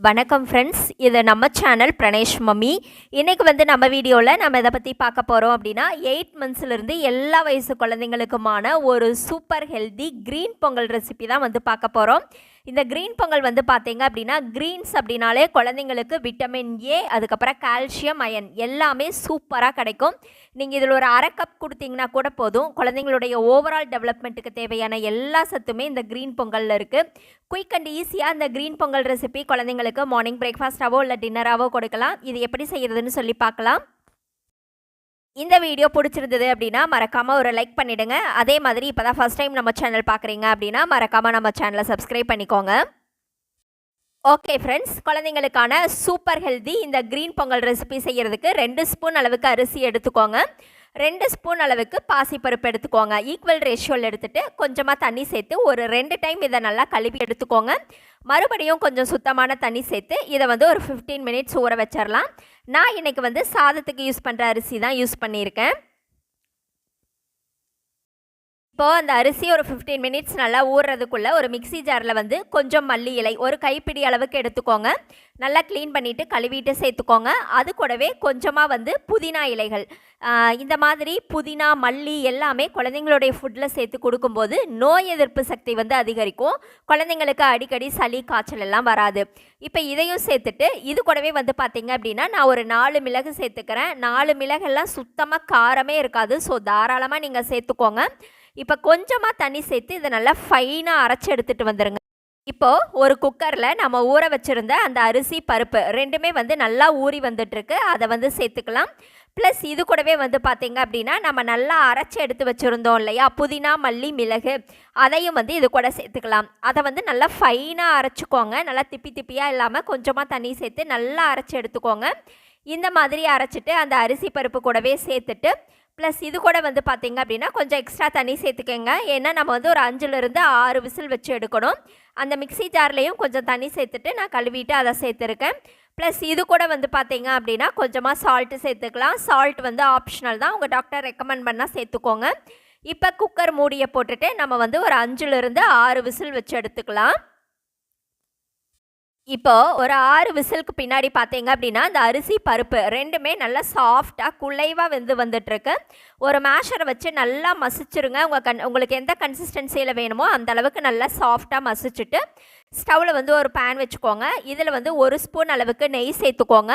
வணக்கம் ஃப்ரெண்ட்ஸ் இது நம்ம சேனல் பிரணேஷ் மம்மி. இன்றைக்கி வந்து நம்ம வீடியோவில் நம்ம இதை பற்றி பார்க்க போகிறோம் அப்படின்னா எயிட் மந்த்ஸ்லேருந்து எல்லா வயசு குழந்தைங்களுக்குமான ஒரு super healthy green pongal recipe தான் வந்து பார்க்க போகிறோம் இந்த க்ரீன் பொங்கல் வந்து பார்த்தீங்க அப்படின்னா க்ரீன்ஸ் அப்படின்னாலே குழந்தைங்களுக்கு விட்டமின் ஏ அதுக்கப்புறம் கால்சியம் அயன் எல்லாமே சூப்பராக கிடைக்கும். நீங்கள் இதில் ஒரு அரை கப் கொடுத்தீங்கன்னா கூட போதும். குழந்தைங்களுடைய ஓவரால் டெவலப்மெண்ட்டுக்கு தேவையான எல்லா சத்துமே இந்த க்ரீன் பொங்கலில் இருக்குது குயிக் அண்ட் ஈஸியாக இந்த க்ரீன் பொங்கல் ரெசிபி குழந்தைங்களுக்கு மார்னிங் பிரேக்ஃபாஸ்ட்டாவோ இல்லை டின்னராகவோ கொடுக்கலாம். இது எப்படி செய்கிறதுன்னு சொல்லி பார்க்கலாம். இந்த வீடியோ பிடிச்சிருந்தது அப்படின்னா மறக்காமல் ஒரு லைக் பண்ணிவிடுங்க அதே மாதிரி இப்போ தான் ஃபஸ்ட் டைம் நம்ம சேனல் பார்க்குறீங்க அப்படின்னா மறக்காமல் நம்ம சேனலை சப்ஸ்கிரைப் பண்ணிக்கோங்க. ஓகே ஃப்ரெண்ட்ஸ் குழந்தைங்களுக்கான சூப்பர் ஹெல்தி இந்த க்ரீன் பொங்கல் ரெசிபி செய்கிறதுக்கு ரெண்டு ஸ்பூன் அளவுக்கு அரிசி எடுத்துக்கோங்க. ரெண்டு ஸ்பூன் அளவுக்கு பாசிப்பருப்பு எடுத்துக்கோங்க. ஈக்குவல் ரேஷியோவில் எடுத்துகிட்டு கொஞ்சமாக தண்ணி சேர்த்து ஒரு ரெண்டு டைம் இதை நல்லா கழுவி எடுத்துக்கோங்க. மறுபடியும் கொஞ்சம் சுத்தமான தண்ணி சேர்த்து இதை வந்து ஒரு ஃபிஃப்டீன் மினிட்ஸ் ஊற வச்சிடலாம் நான் இன்றைக்கி வந்து சாதத்துக்கு யூஸ் பண்ணுற அரிசி தான் யூஸ் பண்ணியிருக்கேன். இப்போது அந்த அரிசி ஒரு ஃபிஃப்டீன் மினிட்ஸ் நல்லா ஊறுறதுக்குள்ளே ஒரு மிக்சி ஜாரில் வந்து கொஞ்சம் மல்லி இலை ஒரு கைப்பிடி அளவுக்கு எடுத்துக்கோங்க. நல்லா க்ளீன் பண்ணிவிட்டு கழுவிட்டு சேர்த்துக்கோங்க. அது கூடவே கொஞ்சமாக வந்து புதினா இலைகள். இந்த மாதிரி புதினா மல்லி எல்லாமே குழந்தைங்களுடைய ஃபுட்டில் சேர்த்து கொடுக்கும்போது நோய் எதிர்ப்பு சக்தி வந்து அதிகரிக்கும். குழந்தைங்களுக்கு அடிக்கடி சளி காய்ச்சல் எல்லாம் வராது. இப்போ இதையும் சேர்த்துட்டு இது கூடவே வந்து பார்த்திங்க அப்படின்னா நான் ஒரு நாலு மிளகு சேர்த்துக்கிறேன். நாலு மிளகெல்லாம் சுத்தமாக காரமே இருக்காது. ஸோ தாராளமாக நீங்கள் சேர்த்துக்கோங்க. இப்போ கொஞ்சமாக தண்ணி சேர்த்து இதை நல்லா ஃபைனாக அரைச்சி எடுத்துகிட்டு வந்துடுங்க இப்போது ஒரு குக்கரில் நம்ம ஊற வச்சுருந்த அந்த அரிசி பருப்பு ரெண்டுமே வந்து நல்லா ஊறி வந்துட்டுருக்கு. அதை வந்து சேர்த்துக்கலாம். ப்ளஸ் இது கூடவே வந்து பார்த்திங்க அப்படின்னா நம்ம நல்லா அரைச்சி எடுத்து வச்சுருந்தோம் இல்லையா? புதினா மல்லி மிளகு அதையும் வந்து இது கூட சேர்த்துக்கலாம். அதை வந்து நல்லா ஃபைனாக அரைச்சிக்கோங்க. நல்லா திப்பி திப்பியாக இல்லாமல் கொஞ்சமாக தண்ணி சேர்த்து நல்லா அரைச்சி எடுத்துக்கோங்க. இந்த மாதிரி அரைச்சிட்டு அந்த அரிசி பருப்பு கூடவே சேர்த்துட்டு ப்ளஸ் இது கூட வந்து பார்த்திங்க அப்படின்னா கொஞ்சம் எக்ஸ்ட்ரா தண்ணி சேர்த்துக்கோங்க. ஏன்னா நம்ம வந்து ஒரு அஞ்சுலேருந்து ஆறு விசில் வச்சு எடுக்கணும். அந்த மிக்சி ஜார்லேயும் கொஞ்சம் தண்ணி சேர்த்துட்டு நான் கழுவிட்டு அதை சேர்த்துருக்கேன். ப்ளஸ் இது கூட வந்து பார்த்தீங்க அப்படின்னா கொஞ்சமாக சால்ட்டு சேர்த்துக்கலாம். சால்ட் வந்து ஆப்ஷனல் தான். உங்கள் டாக்டர் ரெக்கமெண்ட் பண்ணால் சேர்த்துக்கோங்க. இப்போ குக்கர் மூடியை போட்டுட்டு நம்ம வந்து ஒரு அஞ்சுலேருந்து ஆறு விசில் வச்சு எடுத்துக்கலாம். இப்போ ஒரு ஆறு விசிலுக்கு பின்னாடி பார்த்தீங்க அப்படின்னா அந்த அரிசி பருப்பு ரெண்டுமே நல்லா சாஃப்டாக குலைவாக வெந்து வந்துட்டுருக்கு. ஒரு மேஷரை வச்சு நல்லா மசிச்சிருங்க. உங்கள் கண் உங்களுக்கு எந்த கன்சிஸ்டன்சியில் வேணுமோ அந்த அளவுக்கு நல்லா சாஃப்டாக மசிச்சுட்டு ஸ்டவ்வில் வந்து ஒரு பேன் வச்சுக்கோங்க. இதில் வந்து ஒரு ஸ்பூன் அளவுக்கு நெய் சேர்த்துக்கோங்க.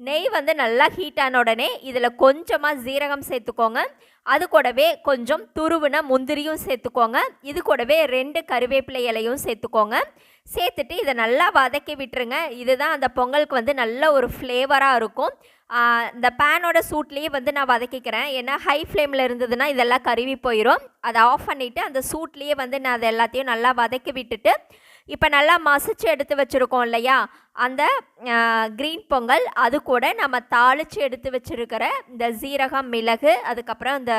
நெய் வந்து நல்லா ஹீட் ஆன உடனே இதில் கொஞ்சமாக ஜீரகம் சேர்த்துக்கோங்க. அது கூடவே கொஞ்சம் துருவின முந்திரியும் சேர்த்துக்கோங்க. இது கூடவே ரெண்டு கருவேப்பிலை இலையும் சேர்த்துக்கோங்க. சேர்த்துட்டு இதை நல்லா வதக்கி விட்டுருங்க. இதுதான் அந்த பொங்கலுக்கு வந்து நல்ல ஒரு ஃப்ளேவராக இருக்கும். இந்த பேனோட சூட்லேயே வந்து நான் வதக்கிக்கிறேன். ஏன்னா ஹை ஃப்ளேமில் இருந்ததுன்னா இதெல்லாம் கருவி போயிடும் அதை ஆஃப் பண்ணிவிட்டு அந்த சூட்லேயே வந்து நான் அதை எல்லாத்தையும் நல்லா வதக்கி விட்டுட்டு இப்போ நல்லா மசிச்சு எடுத்து வச்சுருக்கோம் இல்லையா? அந்த க்ரீன் பொங்கல் அது கூட நம்ம தாளித்து எடுத்து வச்சுருக்கிற இந்த சீரகம் மிளகு அதுக்கப்புறம் இந்த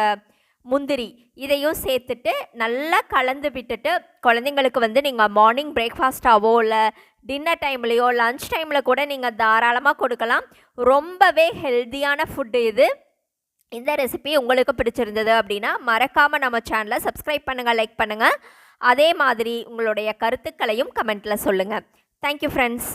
முந்திரி இதையும் சேர்த்துட்டு நல்லா கலந்து விட்டுட்டு குழந்தைங்களுக்கு வந்து நீங்கள் மார்னிங் பிரேக்ஃபாஸ்ட்டாவோ இல்லை டின்னர் டைம்லேயோ லன்ச் டைமில் கூட நீங்கள் தாராளமாக கொடுக்கலாம். ரொம்பவே ஹெல்த்தியான ஃபுட்டு இது. இந்த ரெசிபி உங்களுக்கு பிடிச்சிருந்தது அப்படின்னா மறக்காமல் நம்ம சேனலை சப்ஸ்கிரைப் பண்ணுங்கள் லைக் பண்ணுங்கள் அதே மாதிரி உங்களுடைய கருத்துக்களையும் கமெண்ட்டில் சொல்லுங்கள் தேங்க்யூ ஃப்ரெண்ட்ஸ்